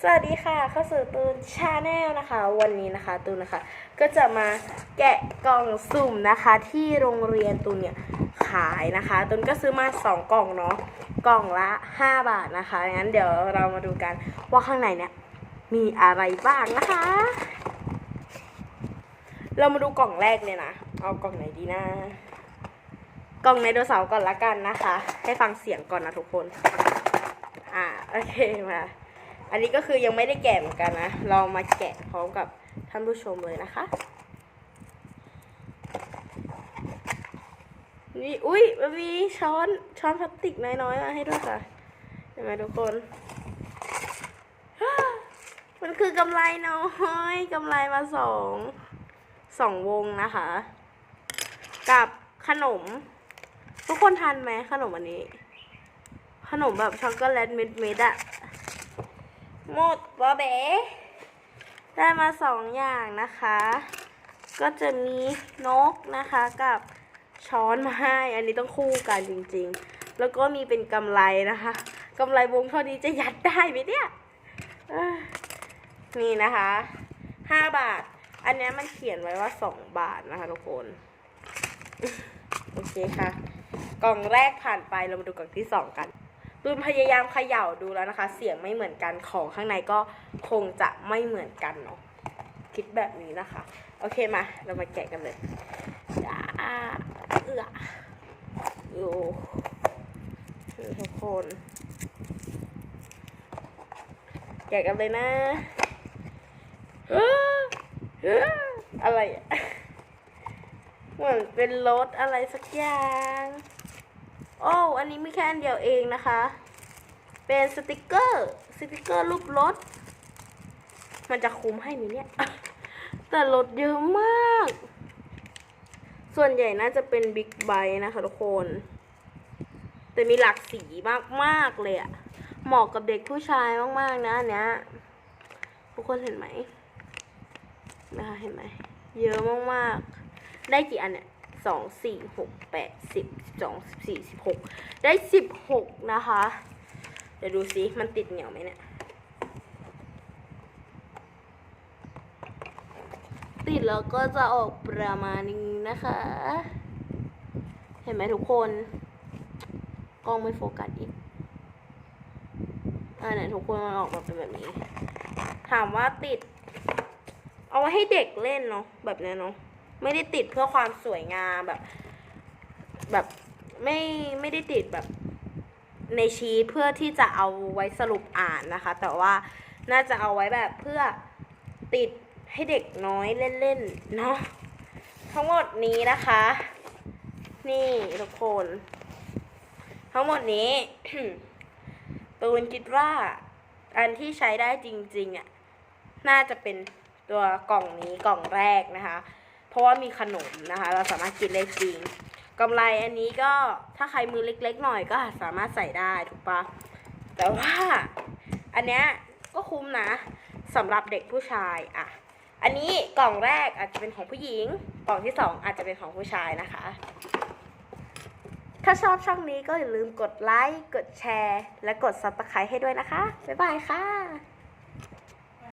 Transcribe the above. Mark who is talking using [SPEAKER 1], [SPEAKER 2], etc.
[SPEAKER 1] สวัสดีค่ะเข้าสู่ตูนชาแนลนะคะ วันนี้นะคะตูนนะคะ ก็จะมาแกะกล่องสุ่มนะคะ ที่โรงเรียนตูนเนี่ยขายนะคะตูนก็ซื้อมาสองกล่องเนาะกล่องละ 5 บาทนะคะงั้นเดี๋ยวเรามาดูกันว่าข้างในเนี่ยมีอะไรบ้างนะคะ เรามาดูกล่องแรกเลยนะเอากล่องไหนดีนะกล่องไดโนเสาร์ก่อนละกันนะคะ ให้ฟังเสียงก่อนนะทุกคน อ่าโอเคมา อันนี้ก็คือยังไม่ได้แกะเหมือนกันนะ เรามาแกะพร้อมกับท่านผู้ชมเลยนะคะ นี่อุ้ยมันมีช้อนช้อนพลาสติกน้อยๆมาให้ด้วยค่ะเห็นไหมทุกคน มันคือกำไรน้อยกำไรมาสองสองวงนะคะ กับขนม ทุกคนทานไหมขนมอันนี้ ขนมแบบช็อกโกแลตเม็ดๆอะ หมดบอเบ๋ได้มาสองอย่างนะคะ ก็จะมีนกนะคะกับช้อนมาให้ อันนี้ต้องคู่กันจริงๆ แล้วก็มีเป็นกำไรนะคะกำไรวงเท่านี้จะยัดได้ไหมเนี่ยนี่นะคะห้าบาท อันนี้มันเขียนไว้ว่าสองบาทนะคะทุกคน โอเคค่ะ กล่องแรกผ่านไปเรามาดูกล่องที่สองกัน ตูนพยายามเขย่าดูแล้วนะคะ เสียงไม่เหมือนกันของข้างในก็คงจะไม่เหมือนกันเนาะคิดแบบนี้นะคะ โอเคมา เรามาแกะกันเลยจ้าเอื้ออยู่ทุกคน แกะกันเลยนะเอ้อเอ้ออะไรอะเหมือนเป็นรถอะไรสักอย่าง โอ้อันนี้มีแค่อันเดียวเองนะคะ เป็นสติกเกอร์ สติกเกอร์รูปรถ มันจะคุ้มให้ไหมเนี่ย แต่รถเยอะมาก ส่วนใหญ่น่าจะเป็นบิ๊กไบค์นะคะทุกคน แต่มีหลากสีมากๆเลยอะเหมาะกับเด็กผู้ชายมากๆนะอันเนี้ยทุกคนเห็นไหมนะคะเห็นไหม เยอะมากๆ ได้กี่อันเนี่ย สองสี่หกแปดสิบสิบสองสิบสี่สิบหกได้สิบหกนะคะ เดี๋ยวดูสิมันติดเหนียวไหมเนี่ย ติดแล้วก็จะออกประมาณนี้นะคะ เห็นไหมทุกคน กล้องไม่โฟกัสอีกอ่าไหนทุกคนมันออกมาเป็นแบบนี้ ถามว่าติด เอาไว้ให้เด็กเล่นเนาะแบบนี้เนาะ ไม่ได้ติดเพื่อความสวยงามแบบ แบบไม่ไม่ได้ติดแบบในชีทเพื่อที่จะเอาไว้สรุปอ่านนะคะ แต่ว่าน่าจะเอาไว้แบบเพื่อติดให้เด็กน้อยเล่นๆเนาะทั้งหมดนี้นะคะ นี่ทุกคน ทั้งหมดนี้ตูนคิดว่าอันที่ใช้ได้จริงๆอะน่าจะเป็นตัวกล่องนี้กล่องแรกนะคะ เพราะว่ามีขนมนะคะ เราสามารถกินได้จริงกำไรอันนี้ก็ถ้าใครมือเล็ก ๆ หน่อยก็สามารถใส่ได้ถูกปะแต่ว่าอันเนี้ยก็คุ้มนะสำหรับเด็กผู้ชายอะอันนี้กล่องแรกอาจจะเป็นของผู้หญิง กล่องที่สองอาจจะเป็นของผู้ชายนะคะ ถ้าชอบช่องนี้ก็อย่าลืมกดไลค์ กดแชร์ และกด subscribe ให้ด้วยนะคะ บ๊ายบายค่ะ